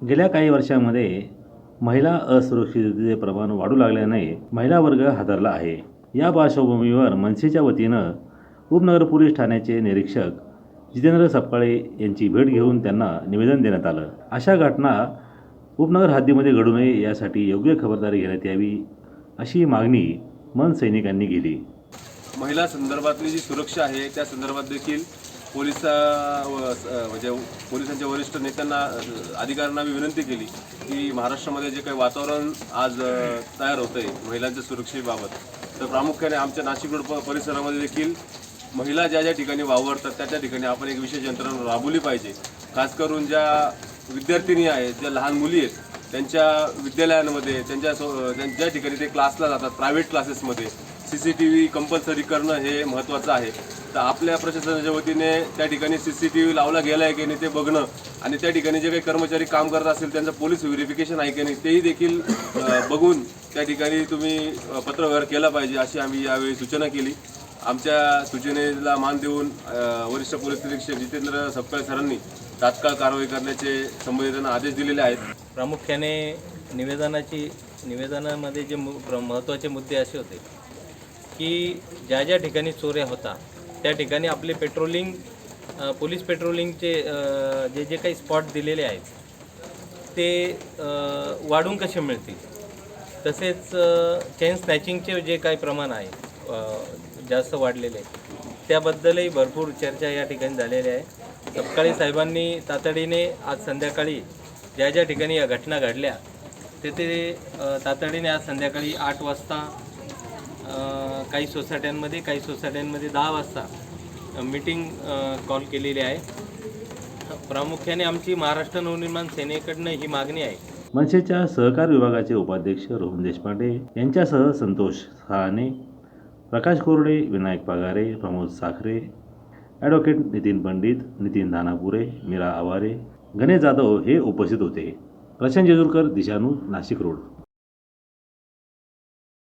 गेल्या काही वर्षांमध्ये महिला असुरक्षिततेचे प्रमाण वाढू लागल्याने महिला वर्ग हादरला आहे. या पार्श्वभूमीवर मनसेच्या वतीनं उपनगर पोलीस ठाण्याचे निरीक्षक जितेंद्र सपकाळे यांची भेट घेऊन त्यांना निवेदन देण्यात आलं. अशा घटना उपनगर हद्दीमध्ये घडू नये यासाठी योग्य खबरदारी घेण्यात यावी अशी मागणी मन सैनिकांनी केली. महिला संदर्भातली जी सुरक्षा आहे त्या संदर्भात देखील पोलीस म्हणजे पोलिसांच्या वरिष्ठ नेत्यांना अधिकाऱ्यांना मी विनंती केली की महाराष्ट्रामध्ये जे काही वातावरण आज तयार होतं आहे महिलांच्या सुरक्षेबाबत तर प्रामुख्याने आमच्या नाशिक रोड परिसरामध्ये देखील महिला ज्या ज्या ठिकाणी वावरतात त्या त्या ठिकाणी आपण एक विशेष यंत्रणा राबवली पाहिजे. खास करून ज्या विद्यार्थिनी आहेत ज्या लहान मुली आहेत त्यांच्या विद्यालयांमध्ये त्यांच्या सो- त्यां- ज्या ठिकाणी ते क्लासला जातात प्रायव्हेट क्लासेसमध्ये C C T V compulsory करणं हे महत्त्वाचं आहे. तर आपल्या प्रशासनाच्या वतीने त्या ठिकाणी सी सी टी व्ही लावला गेला आहे की नाही ते बघणं आणि त्या ठिकाणी जे काही कर्मचारी काम करत असतील त्यांचं पोलीस व्हेरिफिकेशन आहे की नाही तेही देखील बघून त्या ठिकाणी तुम्ही पत्रव्यवहार केला पाहिजे अशी आम्ही यावेळी सूचना केली. आमच्या सूचनेला मान देऊन वरिष्ठ पोलीस निरीक्षक जितेंद्र सपकाळ सरांनी तात्काळ कारवाई करण्याचे संबंधितांना आदेश दिलेले आहेत. प्रामुख्याने निवेदनाची निवेदनामध्ये जे मु प्र महत्त्वाचे मुद्दे असे होते की ज्या ज्या ठिकाणी चोऱ्या होता त्या ठिकाणी आपले पेट्रोलिंग पोलीस पेट्रोलिंगचे जे जे काही स्पॉट दिलेले आहेत ते वाढून कसे मिळतील? तसेच चेन स्नॅचिंगचे जे काही प्रमाण आहे जास्त वाढलेले आहे त्याबद्दलही भरपूर चर्चा या ठिकाणी झालेली आहे. सपकाळी साहेबांनी तातडीने आज संध्याकाळी ज्या ज्या ठिकाणी या घटना घडल्या तेथे तातडीने आज संध्याकाळी आठ वाजता काही सोसायट्यांमध्ये काही सोसायट्यांमध्ये दहा वाजता मीटिंग कॉल केलेली आहे. प्रामुख्याने आमची महाराष्ट्र नवनिर्माण सेनेकडनं ही मागणी आहे. मनसेच्या सहकार विभागाचे उपाध्यक्ष रोहन देशपांडे यांच्यासह संतोष सहाने प्रकाश कोरडे विनायक पगारे प्रमोद साखरे ॲडव्होकेट नितीन पंडित नितीन दानापुरे मीरा आवारे गणेश जाधव हे उपस्थित होते. प्रशांत जेजूरकर दिशानू नाशिक रोड.